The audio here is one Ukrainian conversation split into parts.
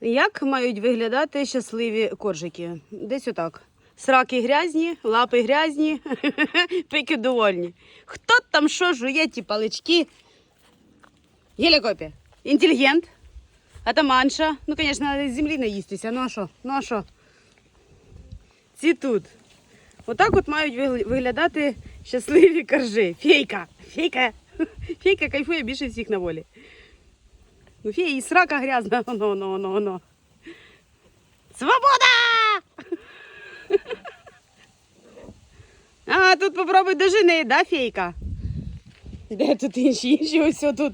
Як мають виглядати щасливі коржики? Десь отак. Сраки грязні, лапи грязні, пики довольні. Хто там що жує ті палички? Гелікопія. Інтелігент. Атаманша. Ну, звісно, з землі не їстися. Ну а що? Ну а що? Ці тут. Отак от мають виглядати щасливі коржи. Фейка. Фейка. Фейка кайфує більше всіх на волі. Ну, фея і срака грязна. Оно, оно, оно, оно. Свобода! А, тут попробуй дожини, да, фейка? Де тут інші? Інші ось тут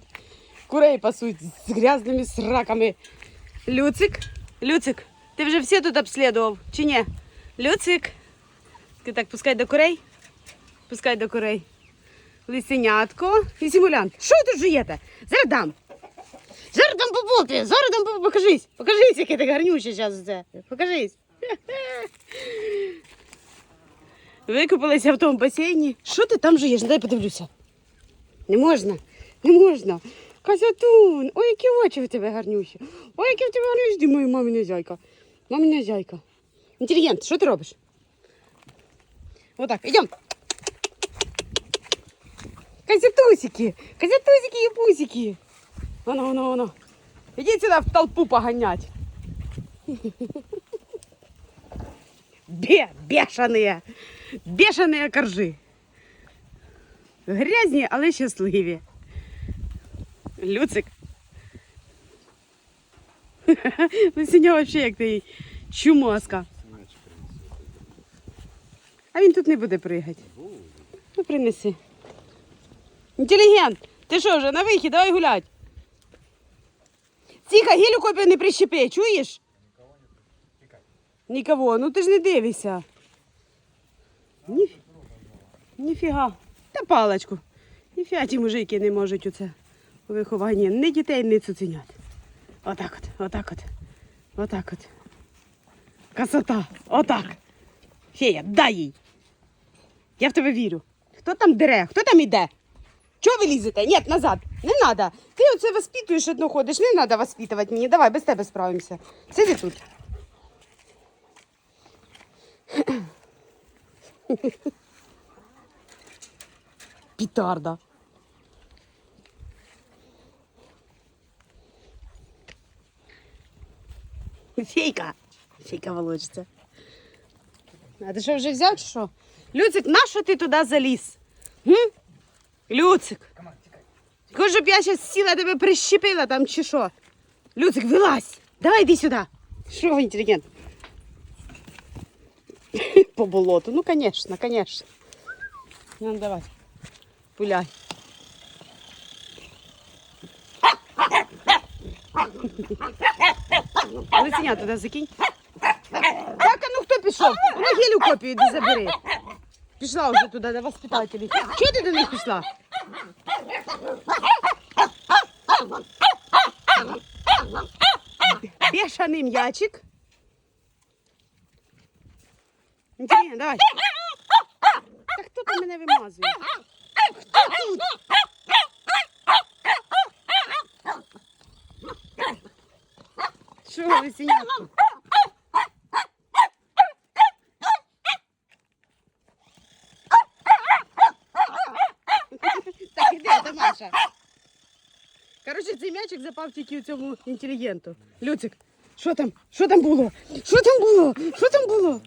курей пасуть з грязними сраками. Люцик, Люцик, ти вже всі тут обслідував, чи ні? Люцик. Ти так пускай до курей. Пускай до курей. Лисенятко і симулянт. Що ви тут жуєте? Зараз дам. Зараз дам побути, зараз дам побути. Покажись. Покажись, який ти гарнючий зараз це. Покажись. Викупалися в тому басейні. Що ти там жуєш? Дай подивлюся. Не можна, не можна. Козятун, ой, які очі в тебе гарнющі. Ой, які в тебе гарнющі. Думаю, мамина зяйка. Мамина зяйка. Інтелігент, що ти робиш? Отак, йдем. Козятусики, козятусики і пусики. Оно, оно, оно. Ідіть сюди в толпу поганять. Бе, бешеные, бешеные коржи. Грязні, але щасливі. Люцик. Лисеня взагалі як ти чумаска. А він тут не буде пригати. Ну, принеси. Інтелігент, ти що вже на вихід, давай гулять. Тихо, гелю копію не прищепи, чуєш? Нікого, ну ти ж не дивишся. Ні... Ніфіга. Та паличку. Ніфіга ті мужики не можуть оце у вихованні. Ні дітей, ні цуценят. Отак от, отак от. Отак от. Красота. Отак. Фея, дай їй. Я в тебе вірю. Хто там дере? Хто там іде? Чого ви лізете? Ні, назад. Не треба. Ти оце воспитуєш одно ходиш. Не треба воспитувати мені. Давай, без тебе справимося. Сиди тут. Пітарда. Фейка. Фейка волочиться. А ти що вже взяв чи що? Люцик, на що ти туди заліз? Гм? Люцик. Хоч щоб я зараз сіла тебе прищепила там чи що? Люцик, вилазь. Давай йди сюди. Що, інтелігент? По болоту. Ну, конечно, конечно. Ну, давай. Пуляй. Лисеня туди закинь. Так, а ну хто пішов? Ну гелю копію йди забери. Пішла вже туди до воспитателів. Чого ти до них пішла? Бешаний м'ячик. Інтересно, давай. Та хто там мене вимазує? Хто тут? Що ви синятку? Так, це Коротше, цей м'ячик запав тільки у цьому інтелігенту. Люцик, що там? Що там було? Що там було? Що там